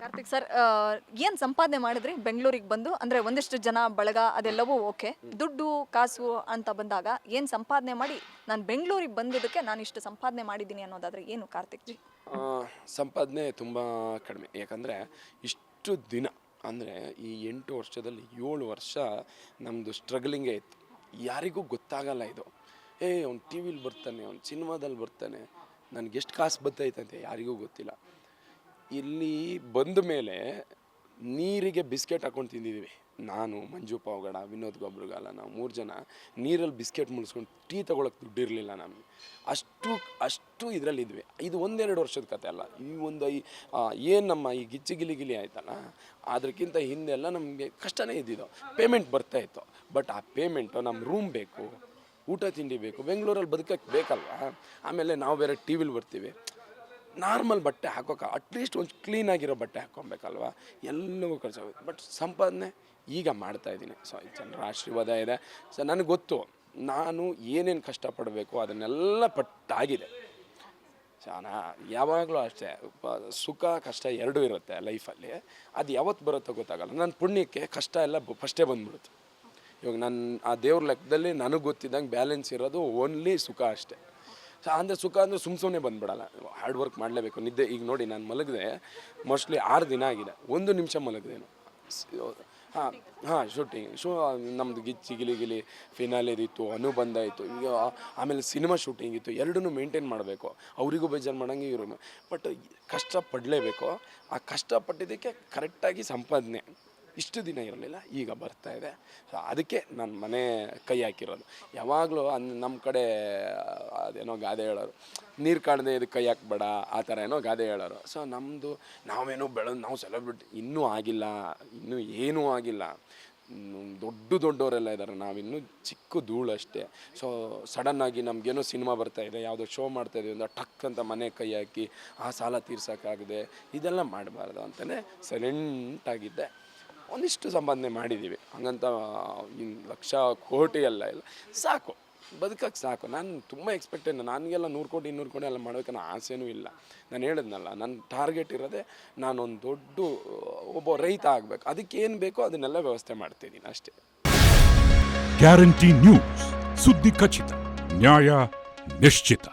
Karthik sir ಏನು ಸಂಪಾದನೆ ಮಾಡಿದ್ರಿ ಬೆಂಗಳೂರಿಗೆ ಬಂದು? ಅಂದರೆ ಒಂದಿಷ್ಟು ಜನ ಬಳಗ ಅದೆಲ್ಲವೂ ಓಕೆ. ದುಡ್ಡು ಕಾಸು ಅಂತ ಬಂದಾಗ ಏನು ಸಂಪಾದನೆ ಮಾಡಿ ನಾನು ಬೆಂಗಳೂರಿಗೆ ಬಂದಿದ್ದಕ್ಕೆ ನಾನು ಇಷ್ಟು ಸಂಪಾದನೆ ಮಾಡಿದ್ದೀನಿ ಅನ್ನೋದಾದ್ರೆ ಏನು ಕಾರ್ತಿಕ್ ಜಿ? ಸಂಪಾದನೆ ತುಂಬ ಕಡಿಮೆ. ಯಾಕಂದರೆ ಇಷ್ಟು ದಿನ ಅಂದರೆ ಈ ಎಂಟು ವರ್ಷದಲ್ಲಿ ಏಳು ವರ್ಷ ನಮ್ಮದು ಸ್ಟ್ರಗ್ಲಿಂಗೇ ಇತ್ತು. ಯಾರಿಗೂ ಗೊತ್ತಾಗಲ್ಲ ಇದು. ಏ ಅವ್ನು ಟಿ ವಿಲಿ ಬರ್ತಾನೆ ಅವ್ನು ಸಿನಿಮಾದಲ್ಲಿ ಬರ್ತಾನೆ. ನನಗೆ ಎಷ್ಟು ಕಾಸು ಬರ್ತೈತಂತೆ ಯಾರಿಗೂ ಗೊತ್ತಿಲ್ಲ. ಇಲ್ಲಿ ಬಂದ ಮೇಲೆ ನೀರಿಗೆ ಬಿಸ್ಕೆಟ್ ಹಾಕೊಂಡು ತಿಂದಿದ್ದೀವಿ. ನಾನು, ಮಂಜು, ಪಾವಗಡ, ವಿನೋದ್ ಗೊಬ್ರಗಾಲ, ನಾವು ಮೂರು ಜನ ನೀರಲ್ಲಿ ಬಿಸ್ಕೆಟ್ ಮುಳಿಸ್ಕೊಂಡು ಟೀ ತೊಗೊಳಕ್ಕೆ ದುಡ್ಡಿರಲಿಲ್ಲ ನಮಗೆ. ಅಷ್ಟು ಅಷ್ಟು ಇದರಲ್ಲಿದ್ವಿ ಇದು ಒಂದೆರಡು ವರ್ಷದ ಕತೆ ಅಲ್ಲ. ಈ ಒಂದು ಐ ಏನು ನಮ್ಮ ಈ ಗಿಚ್ಚಿ ಗಿಲಿ ಗಿಲಿ ಆಯ್ತಲ್ಲ ಅದಕ್ಕಿಂತ ಹಿಂದೆಲ್ಲ ನಮಗೆ ಕಷ್ಟನೇ ಇದ್ದಿದ್ದು. ಪೇಮೆಂಟ್ ಬರ್ತಾ ಇತ್ತು. ಬಟ್ ಆ ಪೇಮೆಂಟು ನಮ್ಮ ರೂಮ್ ಬೇಕು, ಊಟ ತಿಂಡಿ ಬೇಕು, ಬೆಂಗಳೂರಲ್ಲಿ ಬದುಕಕ್ಕೆ ಬೇಕಲ್ವಾ? ಆಮೇಲೆ ನಾವು ಬೇರೆ ಟಿ ವಿಲಿ ಬರ್ತೀವಿ. ನಾರ್ಮಲ್ ಬಟ್ಟೆ ಹಾಕೋಕೆ ಅಟ್ಲೀಸ್ಟ್ ಒಂದು ಕ್ಲೀನಾಗಿರೋ ಬಟ್ಟೆ ಹಾಕ್ಕೊಬೇಕಲ್ವ? ಎಲ್ಲವೂ ಖರ್ಚಾಗುತ್ತೆ ಬಟ್ ಸಂಪಾದನೆ ಈಗ ಮಾಡ್ತಾ ಇದ್ದೀನಿ. ಸೊ ಜನರ ಆಶೀರ್ವಾದ ಇದೆ. ಸೊ ನನಗೆ ಗೊತ್ತು, ನಾನು ಏನೇನು ಕಷ್ಟಪಡಬೇಕು, ಅದನ್ನೆಲ್ಲ ಪಟ್ಟಾಗಿದೆ. ನಾ ಯಾವಾಗಲೂ ಅಷ್ಟೇ ಸುಖ, ಕಷ್ಟ ಎರಡೂ ಇರುತ್ತೆ ಲೈಫಲ್ಲಿ. ಅದು ಯಾವತ್ತು ಬರುತ್ತೋ ಗೊತ್ತಾಗಲ್ಲ. ನನ್ನ ಪುಣ್ಯಕ್ಕೆ ಕಷ್ಟ ಎಲ್ಲ ಫಸ್ಟೇ ಬಂದ್ಬಿಡುತ್ತೆ. ಇವಾಗ ನನ್ನ ಆ ದೇವ್ರ ಲೆಕ್ಕದಲ್ಲಿ ನನಗೆ ಗೊತ್ತಿದ್ದಂಗೆ ಬ್ಯಾಲೆನ್ಸ್ ಇರೋದು ಓನ್ಲಿ ಸುಖ ಅಷ್ಟೇ. ಅಂದರೆ ಸುಖ ಅಂದರೆ ಸುಮ್ಮ ಸುಮ್ಮನೆ ಬಂದ್ಬಿಡಲ್ಲ. ಹಾರ್ಡ್ ವರ್ಕ್ ಮಾಡಲೇಬೇಕು. ನಿದ್ದೆ ಈಗ ನೋಡಿ ನಾನು ಮಲಗಿದೆ ಮೋಸ್ಟ್ಲಿ ಆರು ದಿನ ಆಗಿದೆ. ಒಂದು ನಿಮಿಷ ಮಲಗಿದೇನು. ಹಾಂ ಹಾಂ ಶೂಟಿಂಗ್ ಶೂ ನಮ್ಮದು ಗಿಚ್ಚಿ ಗಿಲಿ ಗಿಲಿ ಫಿನಾಲೇದಿತ್ತು ಅನುಬಂಧ ಇತ್ತು, ಈಗ ಆಮೇಲೆ ಸಿನಿಮಾ ಶೂಟಿಂಗ್ ಇತ್ತು, ಎರಡನ್ನೂ ಮೇಂಟೈನ್ ಮಾಡಬೇಕು. ಅವರಿಗೂ ಬೇಜಾರು ಮಾಡೋಂಗೆ ಇವರು ಬಟ್ ಕಷ್ಟಪಡಲೇಬೇಕು ಆ ಕಷ್ಟಪಟ್ಟಿದ್ದಕ್ಕೆ ಕರೆಕ್ಟಾಗಿ ಸಂಪಾದನೆ. ಇಷ್ಟು ದಿನ ಇರಲಿಲ್ಲ, ಈಗ ಬರ್ತಾ ಇದೆ. ಸೊ ಅದಕ್ಕೆ ನಾನು ಮನೆ ಕೈ ಹಾಕಿರೋದು. ಯಾವಾಗಲೂ ಅನ್ ನಮ್ಮ ಕಡೆ ಅದೇನೋ ಗಾದೆ ಹೇಳೋರು, ನೀರು ಕಾಣದೆ ಇದಕ್ಕೆ ಕೈ ಹಾಕ್ಬೇಡ, ಆ ಥರ ಏನೋ ಗಾದೆ ಹೇಳೋರು. ಸೊ ನಮ್ಮದು ನಾವೇನೋ ಬೆಳೆದು, ನಾವು ಸೆಲೆಬ್ರಿಟಿ ಇನ್ನೂ ಆಗಿಲ್ಲ, ಇನ್ನೂ ಏನೂ ಆಗಿಲ್ಲ. ದೊಡ್ಡ ದೊಡ್ಡವರೆಲ್ಲ ಇದ್ದಾರೆ ನಾವಿನ್ನೂ ಚಿಕ್ಕ ಧೂಳು ಅಷ್ಟೇ. ಸೊ ಸಡನ್ನಾಗಿ ನಮಗೇನೋ ಸಿನಿಮಾ ಬರ್ತಾ ಇದೆ, ಯಾವುದೋ ಶೋ ಮಾಡ್ತಾ ಇದೀವಿ ಅಂದ್ರೆ ಟಕ್ ಅಂತ ಮನೆ ಕೈ ಹಾಕಿ, ಆ ಸಾಲ ತೀರ್ಸೋಕ್ಕಾಗದೆ, ಇದೆಲ್ಲ ಮಾಡಬಾರ್ದು ಅಂತಲೇ ಸೈಲೆಂಟಾಗಿದ್ದೆ ಒಂದಿಷ್ಟು ಸಂಪಾದನೆ ಮಾಡಿದ್ದೀವಿ. ಹಂಗಂತ ಇನ್ನು ಲಕ್ಷ ಕೋಟಿ ಎಲ್ಲ. ಇಲ್ಲ ಸಾಕು. ಬದುಕಕ್ಕೆ ಸಾಕು. ನಾನು ತುಂಬ ಎಕ್ಸ್ಪೆಕ್ಟೆಡ್ ನನಗೆಲ್ಲ ನೂರು ಕೋಟಿ, ಇನ್ನೂರು ಕೋಟಿ ಎಲ್ಲ ಮಾಡೋಕ್ಕನ್ನೋ ಆಸೆನೂ ಇಲ್ಲ. ನಾನು ಹೇಳಿದ್ನಲ್ಲ, ನನ್ನ ಟಾರ್ಗೆಟ್ ಇರೋದೇ ನಾನೊಂದು ದೊಡ್ಡ, ಒಬ್ಬ ರೈತ ಆಗಬೇಕು. ಅದಕ್ಕೆ ಏನು ಬೇಕೋ ಅದನ್ನೆಲ್ಲ ವ್ಯವಸ್ಥೆ ಮಾಡ್ತಿದ್ದೀನಿ ಅಷ್ಟೇ. ಗ್ಯಾರಂಟಿ ನ್ಯೂಸ್ ಸುದ್ದಿ ಖಚಿತ, ನ್ಯಾಯ ನಿಶ್ಚಿತ.